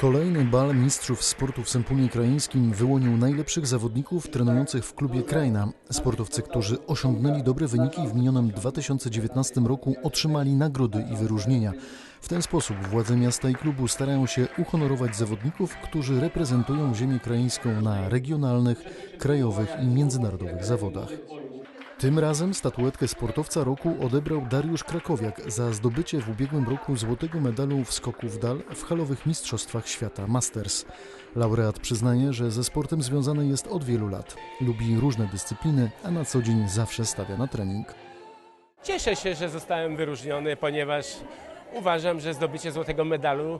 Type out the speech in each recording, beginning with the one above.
Kolejny bal mistrzów sportu w Sępólnie Krajeńskim wyłonił najlepszych zawodników trenujących w klubie Krajna. Sportowcy, którzy osiągnęli dobre wyniki w minionym 2019 roku otrzymali nagrody i wyróżnienia. W ten sposób władze miasta i klubu starają się uhonorować zawodników, którzy reprezentują ziemię krajeńską na regionalnych, krajowych i międzynarodowych zawodach. Tym razem statuetkę sportowca roku odebrał Dariusz Krakowiak za zdobycie w ubiegłym roku złotego medalu w skoku w dal w halowych mistrzostwach świata Masters. Laureat przyznaje, że ze sportem związany jest od wielu lat. Lubi różne dyscypliny, a na co dzień zawsze stawia na trening. Cieszę się, że zostałem wyróżniony, ponieważ uważam, że zdobycie złotego medalu e,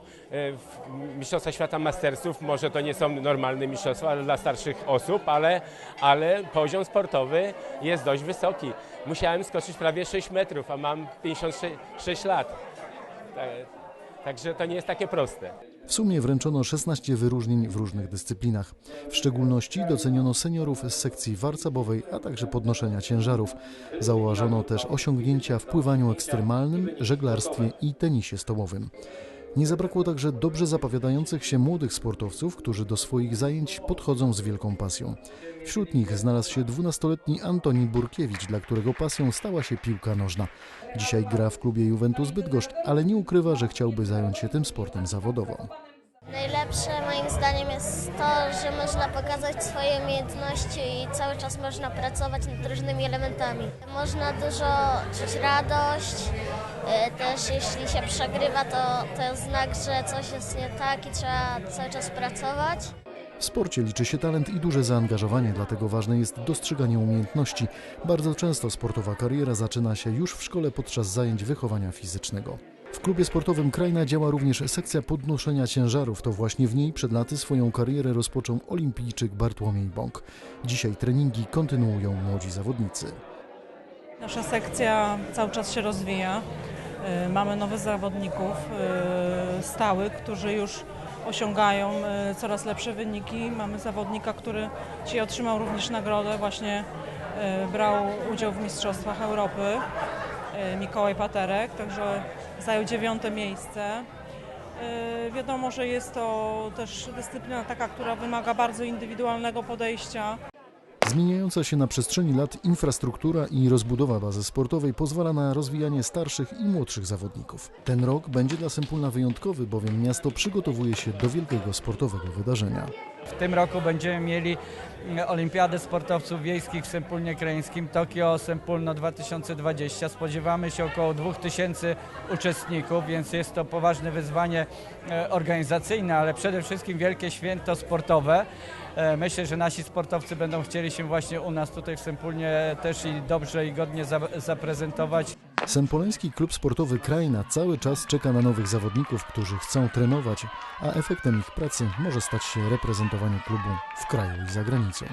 w Mistrzostwach Świata Mastersów, może to nie są normalne mistrzostwa dla starszych osób, ale, ale poziom sportowy jest dość wysoki. Musiałem skoczyć prawie 6 metrów, a mam 56 lat. E, Także to nie jest takie proste. W sumie wręczono 16 wyróżnień w różnych dyscyplinach. W szczególności doceniono seniorów z sekcji warcabowej, a także podnoszenia ciężarów. Zauważono też osiągnięcia w pływaniu ekstremalnym, żeglarstwie i tenisie stołowym. Nie zabrakło także dobrze zapowiadających się młodych sportowców, którzy do swoich zajęć podchodzą z wielką pasją. Wśród nich znalazł się 12-letni Antoni Burkiewicz, dla którego pasją stała się piłka nożna. Dzisiaj gra w klubie Juventus Bydgoszcz, ale nie ukrywa, że chciałby zająć się tym sportem zawodowo. Najlepsze moim zdaniem jest to, że można pokazać swoje umiejętności i cały czas można pracować nad różnymi elementami. Można dużo czuć radość, e, też jeśli się przegrywa, to to jest znak, że coś jest nie tak i trzeba cały czas pracować. W sporcie liczy się talent i duże zaangażowanie, dlatego ważne jest dostrzeganie umiejętności. Bardzo często sportowa kariera zaczyna się już w szkole podczas zajęć wychowania fizycznego. W klubie sportowym Krajna działa również sekcja podnoszenia ciężarów. To właśnie w niej przed laty swoją karierę rozpoczął olimpijczyk Bartłomiej Bąk. Dzisiaj treningi kontynuują młodzi zawodnicy. Nasza sekcja cały czas się rozwija. Y, Mamy nowych zawodników y, stałych, którzy już osiągają y, coraz lepsze wyniki. Mamy zawodnika, który dzisiaj otrzymał również nagrodę, właśnie brał udział w Mistrzostwach Europy, Mikołaj Paterek, także zajął dziewiąte miejsce. Y, Wiadomo, że jest to też dyscyplina taka, która wymaga bardzo indywidualnego podejścia. Zmieniająca się na przestrzeni lat infrastruktura i rozbudowa bazy sportowej pozwala na rozwijanie starszych i młodszych zawodników. Ten rok będzie dla Sępólna wyjątkowy, bowiem miasto przygotowuje się do wielkiego sportowego wydarzenia. W tym roku będziemy mieli mm, Olimpiadę Sportowców Wiejskich w Sępólnie Krajeńskim Tokio Sępólno 2020. Spodziewamy się około 2000 uczestników, więc jest to poważne wyzwanie e, organizacyjne, ale przede wszystkim wielkie święto sportowe. E, Myślę, że nasi sportowcy będą chcieli się właśnie u nas tutaj w Sępólnie też i dobrze i godnie za- zaprezentować. Sempoleński Klub Sportowy Krajna cały czas czeka na nowych zawodników, którzy chcą trenować, a efektem ich pracy może stać się reprezentowanie klubu w kraju i za granicą.